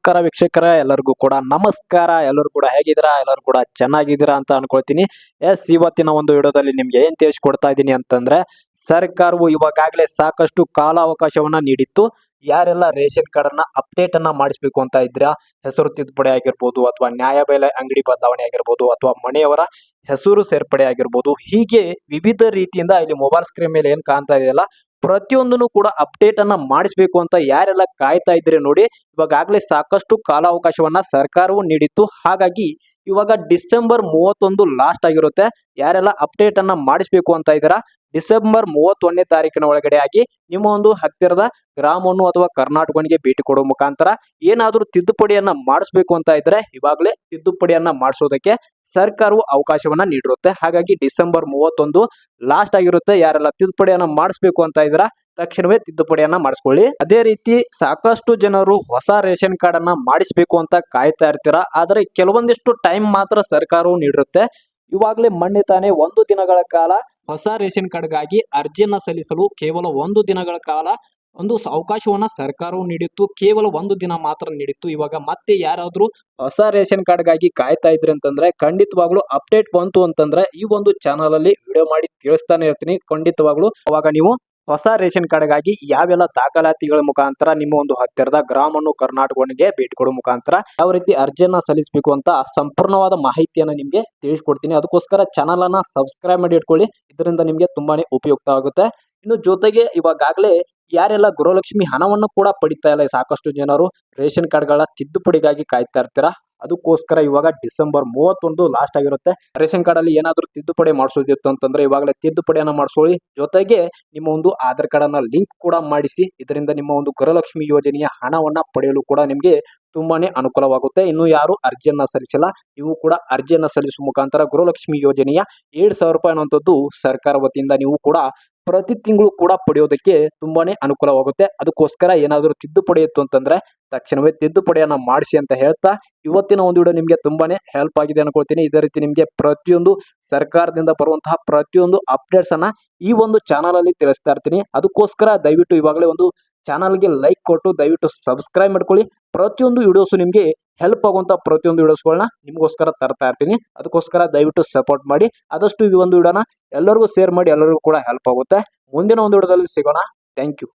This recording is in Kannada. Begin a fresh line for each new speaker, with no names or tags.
ನಮಸ್ಕಾರ ವೀಕ್ಷಕರ, ಎಲ್ಲರಿಗೂ ಕೂಡ ನಮಸ್ಕಾರ. ಎಲ್ಲರೂ ಕೂಡ ಹೇಗಿದ್ದೀರಾ? ಎಲ್ಲರೂ ಕೂಡ ಚೆನ್ನಾಗಿದ್ದೀರಾ ಅಂತ ಅನ್ಕೊಳ್ತೀನಿ. ಎಸ್, ಇವತ್ತಿನ ಒಂದು ವಿಡಿಯೋದಲ್ಲಿ ನಿಮ್ಗೆ ಏನ್ ತಿಳಿಸ್ಕೊಡ್ತಾ ಇದ್ದೀನಿ ಅಂತಂದ್ರೆ, ಸರ್ಕಾರವು ಇವಾಗಾಗಲೇ ಸಾಕಷ್ಟು ಕಾಲಾವಕಾಶವನ್ನ ನೀಡಿತ್ತು. ಯಾರೆಲ್ಲ ರೇಷನ್ ಕಾರ್ಡ್ ಅನ್ನ ಅಪ್ಡೇಟ್ ಅನ್ನ ಮಾಡಿಸ್ಬೇಕು ಅಂತ ಇದ್ರ ಹೆಸರು ತಿದ್ದುಪಡಿ ಆಗಿರ್ಬೋದು ಅಥವಾ ನ್ಯಾಯಬೆಲೆ ಅಂಗಡಿ ಬದಲಾವಣೆ ಆಗಿರ್ಬೋದು ಅಥವಾ ಮನೆಯವರ ಹೆಸರು ಸೇರ್ಪಡೆ ಆಗಿರ್ಬೋದು. ಹೀಗೆ ವಿವಿಧ ರೀತಿಯಿಂದ ಇಲ್ಲಿ ಮೊಬೈಲ್ ಸ್ಕ್ರೀನ್ ಮೇಲೆ ಏನ್ ಕಾಣ್ತಾ ಇದೆಯಲ್ಲ ಪ್ರತಿಯೊಂದನ್ನು ಕೂಡ ಅಪ್ಡೇಟ್ ಅನ್ನ ಮಾಡಿಸಬೇಕು ಅಂತ ಯಾರೆಲ್ಲ ಕಾಯ್ತಾ ಇದ್ರೆ ನೋಡಿ ಇವಾಗಲೇ ಸಾಕಷ್ಟು ಕಾಲಾವಕಾಶವನ್ನ ಸರ್ಕಾರವು ನೀಡಿತ್ತು. ಹಾಗಾಗಿ ಇವಾಗ ಡಿಸೆಂಬರ್ ಮೂವತ್ತೊಂದು ಲಾಸ್ಟ್ ಆಗಿರುತ್ತೆ. ಯಾರೆಲ್ಲ ಅಪ್ಡೇಟ್ ಅನ್ನ ಮಾಡಿಸ್ಬೇಕು ಅಂತ ಇದ್ದೀರಾ, ಡಿಸೆಂಬರ್ ಮೂವತ್ತೊಂದನೇ ತಾರೀಕಿನ ಒಳಗಡೆ ಆಗಿ ನಿಮ್ಮ ಒಂದು ಹತ್ತಿರದ ಗ್ರಾಮವನ್ನು ಅಥವಾ ಕರ್ನಾಟಕವನಿಗೆ ಭೇಟಿ ಕೊಡುವ ಮುಖಾಂತರ ಏನಾದರೂ ತಿದ್ದುಪಡಿಯನ್ನ ಮಾಡಿಸ್ಬೇಕು ಅಂತ ಇದ್ರೆ ಇವಾಗಲೇ ತಿದ್ದುಪಡಿಯನ್ನ ಮಾಡಿಸೋದಕ್ಕೆ ಸರ್ಕಾರವು ಅವಕಾಶವನ್ನ ನೀಡಿರುತ್ತೆ. ಹಾಗಾಗಿ ಡಿಸೆಂಬರ್ ಮೂವತ್ತೊಂದು ಲಾಸ್ಟ್ ಆಗಿರುತ್ತೆ. ಯಾರೆಲ್ಲ ತಿದ್ದುಪಡಿಯನ್ನ ಮಾಡಿಸ್ಬೇಕು ಅಂತ ಇದ್ರ ತಕ್ಷಣವೇ ತಿದ್ದುಪಡಿಯನ್ನ ಮಾಡಿಸ್ಕೊಳ್ಳಿ. ಅದೇ ರೀತಿ ಸಾಕಷ್ಟು ಜನರು ಹೊಸ ರೇಷನ್ ಕಾರ್ಡ್ ಅನ್ನ ಮಾಡಿಸ್ಬೇಕು ಅಂತ ಕಾಯ್ತಾ ಇರ್ತೀರಾ? ಆದರೆ ಕೆಲವೊಂದಿಷ್ಟು ಟೈಮ್ ಮಾತ್ರ ಸರ್ಕಾರವು ನೀಡಿರುತ್ತೆ. ಇವಾಗಲೇ ಮೊನ್ನೆ ತಾನೇ ಒಂದು ದಿನಗಳ ಕಾಲ ಹೊಸ ರೇಷನ್ ಕಾರ್ಡ್ಗಾಗಿ ಅರ್ಜಿಯನ್ನ ಸಲ್ಲಿಸಲು ಕೇವಲ ಒಂದು ದಿನಗಳ ಕಾಲ ಒಂದು ಅವಕಾಶವನ್ನ ಸರ್ಕಾರವು ನೀಡಿತ್ತು. ಕೇವಲ ಒಂದು ದಿನ ಮಾತ್ರ ನೀಡಿತ್ತು. ಇವಾಗ ಮತ್ತೆ ಯಾರಾದ್ರೂ ಹೊಸ ರೇಷನ್ ಕಾರ್ಡ್ಗಾಗಿ ಕಾಯ್ತಾ ಇದ್ರಿ ಅಂತಂದ್ರೆ ಖಂಡಿತವಾಗ್ಲೂ ಅಪ್ಡೇಟ್ ಬಂತು ಅಂತಂದ್ರೆ ಈ ಒಂದು ಚಾನಲ್ ಅಲ್ಲಿ ವಿಡಿಯೋ ಮಾಡಿ ತಿಳಿಸ್ತಾನೆ ಇರ್ತೀನಿ. ಖಂಡಿತವಾಗ್ಲೂ ಅವಾಗ ನೀವು ಹೊಸ ರೇಷನ್ ಕಾರ್ಡ್ಗಾಗಿ ಯಾವೆಲ್ಲ ದಾಖಲಾತಿಗಳ ಮುಖಾಂತರ ನಿಮ್ಮ ಒಂದು ಹತ್ತಿರದ ಗ್ರಾಮವನ್ನು ಕರ್ನಾಟಕವನಿಗೆ ಭೇಟಿ ಮುಖಾಂತರ ಯಾವ ರೀತಿ ಅರ್ಜಿಯನ್ನ ಸಲ್ಲಿಸಬೇಕು ಅಂತ ಸಂಪೂರ್ಣವಾದ ಮಾಹಿತಿಯನ್ನು ನಿಮಗೆ ತಿಳಿಸ್ಕೊಡ್ತೀನಿ. ಅದಕ್ಕೋಸ್ಕರ ಚಾನಲ್ ಅನ್ನ ಸಬ್ಸ್ಕ್ರೈಬ್ ಮಾಡಿ ಇಟ್ಕೊಳ್ಳಿ. ಇದರಿಂದ ನಿಮಗೆ ತುಂಬಾನೇ ಉಪಯುಕ್ತ ಆಗುತ್ತೆ ಇನ್ನು ಜೊತೆಗೆ ಇವಾಗಲೇ ಯಾರೆಲ್ಲ ಗೃಹಲಕ್ಷ್ಮಿ ಹಣವನ್ನು ಕೂಡ ಪಡಿತಾ ಇಲ್ಲ, ಸಾಕಷ್ಟು ಜನರು ರೇಷನ್ ಕಾರ್ಡ್ಗಳ ತಿದ್ದುಪಡಿಗಾಗಿ ಕಾಯ್ತಾ ಇರ್ತೀರಾ? ಅದಕ್ಕೋಸ್ಕರ ಇವಾಗ ಡಿಸೆಂಬರ್ ಮೂವತ್ತೊಂದು ಲಾಸ್ಟ್ ಆಗಿರುತ್ತೆ. ರೇಷನ್ ಕಾರ್ಡ್ ಅಲ್ಲಿ ಏನಾದರೂ ತಿದ್ದುಪಡಿ ಮಾಡಿಸೋದಿತ್ತು ಅಂತಂದ್ರೆ ಇವಾಗಲೇ ತಿದ್ದುಪಡಿಯನ್ನು ಮಾಡಿಸೋಳಿ. ಜೊತೆಗೆ ನಿಮ್ಮ ಒಂದು ಆಧಾರ್ ಕಾರ್ಡ್ ಅನ್ನ ಲಿಂಕ್ ಕೂಡ ಮಾಡಿಸಿ, ಇದರಿಂದ ನಿಮ್ಮ ಒಂದು ಗೃಹಲಕ್ಷ್ಮಿ ಯೋಜನೆಯ ಹಣವನ್ನ ಪಡೆಯಲು ಕೂಡ ನಿಮಗೆ ತುಂಬಾನೇ ಅನುಕೂಲವಾಗುತ್ತೆ. ಇನ್ನು ಯಾರು ಅರ್ಜಿಯನ್ನ ಸಲ್ಲಿಸಿಲ್ಲ, ನೀವು ಕೂಡ ಅರ್ಜಿಯನ್ನ ಸಲ್ಲಿಸುವ ಮುಖಾಂತರ ಗೃಹಲಕ್ಷ್ಮಿ ಯೋಜನೆಯ ಏಳು ಸಾವಿರ ರೂಪಾಯಿ ಅನ್ನುವಂಥದ್ದು ಸರ್ಕಾರ ವತಿಯಿಂದ ನೀವು ಕೂಡ ಪ್ರತಿ ತಿಂಗಳು ಕೂಡ ಪಡೆಯೋದಕ್ಕೆ ತುಂಬಾನೇ ಅನುಕೂಲವಾಗುತ್ತೆ. ಅದಕ್ಕೋಸ್ಕರ ಏನಾದರೂ ತಿದ್ದುಪಡಿ ಇತ್ತು ಅಂತಂದ್ರೆ ತಕ್ಷಣವೇ ತಿದ್ದುಪಡಿಯನ್ನು ಮಾಡಿಸಿ ಅಂತ ಹೇಳ್ತಾ ಇವತ್ತಿನ ಒಂದು ವಿಡಿಯೋ ನಿಮಗೆ ತುಂಬಾನೇ ಹೆಲ್ಪ್ ಆಗಿದೆ ಅನ್ಕೊಳ್ತೀನಿ. ಇದೇ ರೀತಿ ನಿಮಗೆ ಪ್ರತಿಯೊಂದು ಸರ್ಕಾರದಿಂದ ಬರುವಂತಹ ಪ್ರತಿಯೊಂದು ಅಪ್ಡೇಟ್ಸ್ ಅನ್ನ ಈ ಒಂದು ಚಾನಲ್ ಅಲ್ಲಿ ತಿಳಿಸ್ತಾ ಇರ್ತೀನಿ. ಅದಕ್ಕೋಸ್ಕರ ದಯವಿಟ್ಟು ಇವಾಗಲೇ ಒಂದು ಚಾನಲ್ಗೆ ಲೈಕ್ ಕೊಟ್ಟು ದಯವಿಟ್ಟು ಸಬ್ಸ್ಕ್ರೈಬ್ ಮಾಡ್ಕೊಳ್ಳಿ. ಪ್ರತಿಯೊಂದು ವಿಡಿಯೋಸು ನಿಮಗೆ ಹೆಲ್ಪ್ ಆಗುವಂಥ ಪ್ರತಿಯೊಂದು ವಿಡಿಯೋಸ್ಗಳನ್ನ ನಿಮಗೋಸ್ಕರ ತರ್ತಾ ಇರ್ತೀನಿ. ಅದಕ್ಕೋಸ್ಕರ ದಯವಿಟ್ಟು ಸಪೋರ್ಟ್ ಮಾಡಿ. ಆದಷ್ಟು ಈ ಒಂದು ವಿಡಿಯೋನ ಎಲ್ಲರಿಗೂ ಶೇರ್ ಮಾಡಿ ಎಲ್ಲರಿಗೂ ಕೂಡ ಹೆಲ್ಪ್ ಆಗುತ್ತೆ. ಮುಂದಿನ ಒಂದು ವಿಡಿಯೋದಲ್ಲಿ ಸಿಗೋಣ. Thank you.